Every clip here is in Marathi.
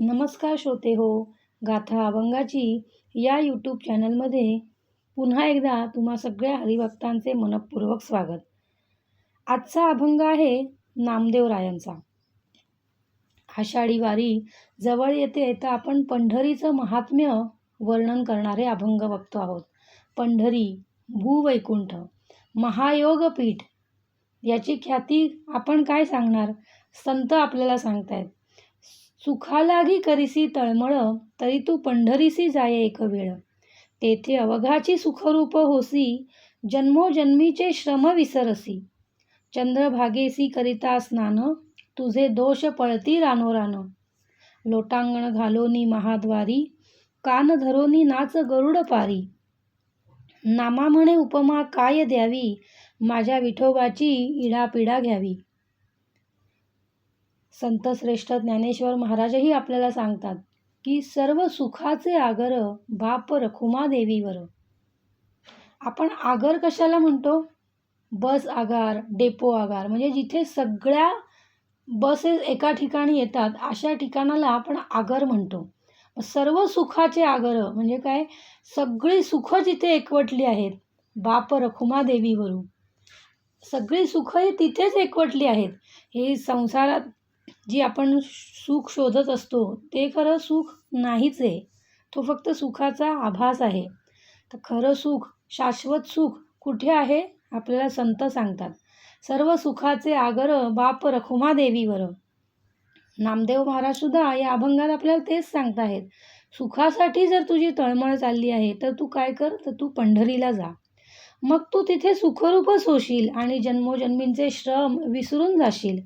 नमस्कार श्रोते हो गाथा अभंगाची या यूट्यूब चॅनलमध्ये पुन्हा एकदा तुम्हा सगळ्या हरिभक्तांचे मनपूर्वक स्वागत. आजचा अभंग आहे नामदेवरायांचा आषाढी वारी जवळ येते तर आपण पंढरीचं महात्म्य वर्णन करणारे अभंग बघतो आहोत. पंढरी भूवैकुंठ महायोगपीठ याची ख्याती आपण काय सांगणार? संत आपल्याला सांगतायत. सुखालागी करीसी तळमळ तरी तू पंढरीसी जाय एक वेळ. तेथे अवघाची सुखरूप होसी जन्मोजन्मीचे श्रम विसरसी. चंद्रभागेसी करिता स्नान तुझे दोष पळती रानोरान. लोटांगण घालोनी महाद्वारी कान धरोनी नाच गरुड पारी. नामा म्हणे उपमा काय द्यावी? माझ्या विठोबाची इडापिडा घ्यावी. संत श्रेष्ठ ज्ञानेश्वर महाराजही आपल्याला सांगतात की सर्व सुखाचे आगर बाप रखुमा देवीवर. आपण आगर कशाला म्हणतो? बस आगार डेपो आगार. म्हणजे जिथे सगळ्या बसेस एका ठिकाणी येतात अशा ठिकाणाला आपण आगर म्हणतो. सर्व सुखाचे आगर म्हणजे काय? सगळी सुख जिथे एकवटली आहेत बाप रखुमा देवीवरून. सगळी सुख तिथेच एकवटली आहेत. हे संसारात जी आपण सुख शोधत असतो ते खरं सुख नाहीच आहे. तो फक्त सुखाचा आभास आहे. तर खरं सुख शाश्वत सुख कुठे आहे? आपल्याला संत सांगतात. सर्व सुखाचे आगर बाप रखुमा देवीवर. नामदेव महाराजसुद्धा या अभंगात आपल्याला तेच सांगत आहेत सुखासाठी जर तुझी तळमळ चालली आहे तर तू काय कर? तर तू पंढरीला जा. मग तू तिथे सुखरूपच होशील आणि जन्मोजन्मींचे श्रम विसरून जाशील.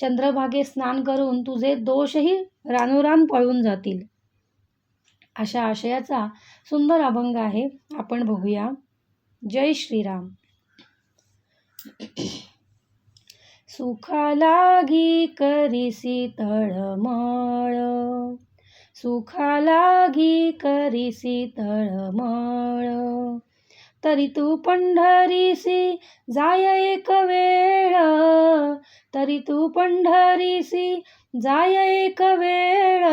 चंद्रभागे स्नान करून तुझे दोषही रानोरान पळून जातील. अशा आशयाचा सुंदर अभंग आहे. आपण बघूया. जय श्रीराम. सुखालागी करीसी तळमळ. सुखालागी करीसी तळमळ. तरी तू पंढरीसी जाय एक वेळ. तरी तू पंढरीसी जाय एक वेळ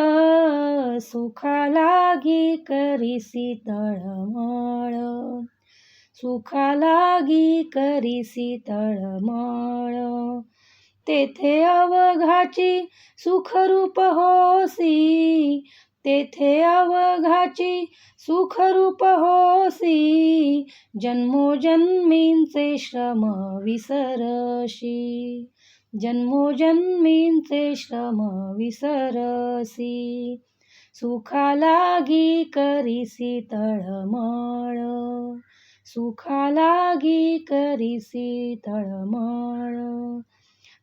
सुखालागी करीसी तळमळ. सुखालागी करीसी तळमळ. तेथे अवघाची सुखरूप होसी तेथे अवघाची सुखरूप होसी जन्मोजन्मींचे श्रम विसरशी. जन्मोजन्मींचे श्रम विसरसी सुखालागी करीसी तळमळ. सुखालागी करीसी तळमळ.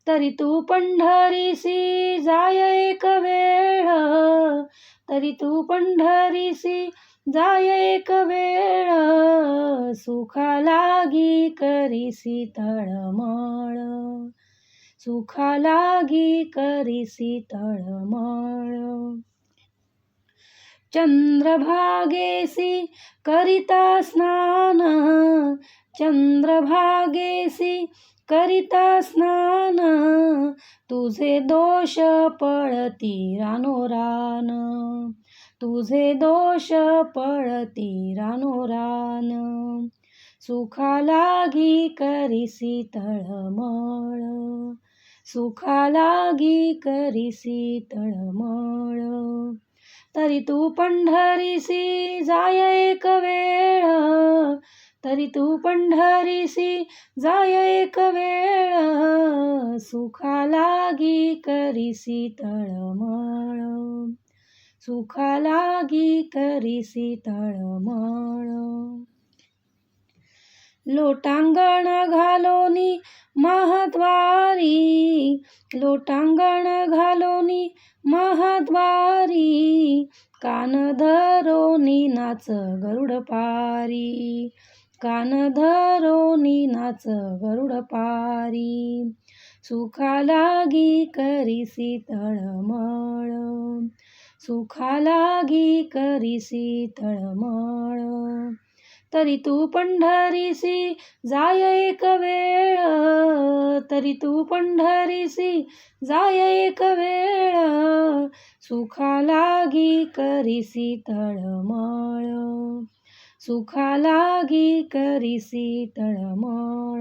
तरी तू पंढरीसी जाय एक वेळ. तरी तू पंढरीसी जाय एक वेळ. सुखालागी करीसी तळमळ. सुखा लागी करीसी तळमळ. चंद्रभागेसी करिता स्नान. चंद्रभागेसी करिता स्नान. तुझे दोष पळती रानोरान तुझे दोष पळती रानोरान सुखालागी करीसी तळमळ. सुखा लागी करीसी तळमळ. तरी तू पंढरीसी जाय एक वेळ. तरी तू पंढरीसी जाय एक वेळ. सुखालागी करीसी तळमळ. सुखालागी करीसी तळमळ. लोटांगण घालोनी महाद्वारी लोटांगण घालोनी महाद्वारी कान धरोनी नाच गरुड पारी कान धरोनी नाच गरुड पारी. सुखालागी करीसी तळमळ सुखालागी करीसी तळमळ तरी तू पंढरीसी जाय एक वेळ. तरी तू पंढरीसी जाय एक वेळ. सुखा लागी करीसी तळमळ. सुखा लागी करीसी तळमळ.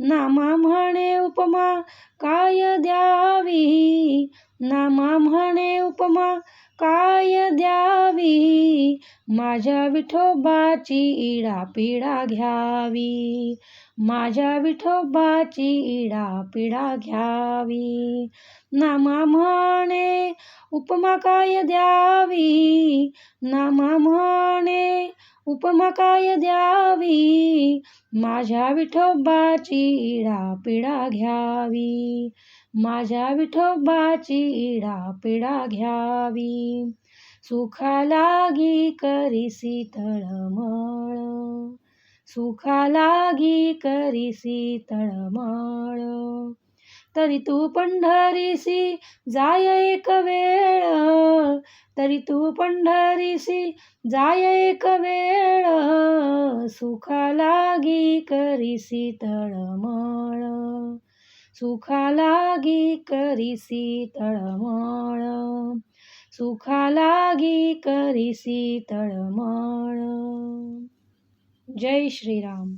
नामा म्हणे उपमा काय द्यावी? नामा म्हणे उपमा काय द्यावी? माझ्या विठोबाची इडा पिडा घ्यावी. माझ्या विठोबाची इडा पिडा घ्यावी. नामा म्हणे उपमा काय द्यावी? नामा म्हणे उपमा काय द्यावी? माझ्या विठोबाची इडा पिडा घ्यावी. माझ्या विठोबाची इडा पिडा घ्यावी. सुखा लागी करीसी तळमळ. सुखा लागी करीसी तळमळ. तरी तू पंढरीसी जाय एक वेळ. तरी तू पंढरीसी जाय एक वेळ. सुखा लागी करीसी तळमळ. सुखा लागी करीसी तळमळ. सुखा लागी करीसी तळमळ. जय श्रीराम.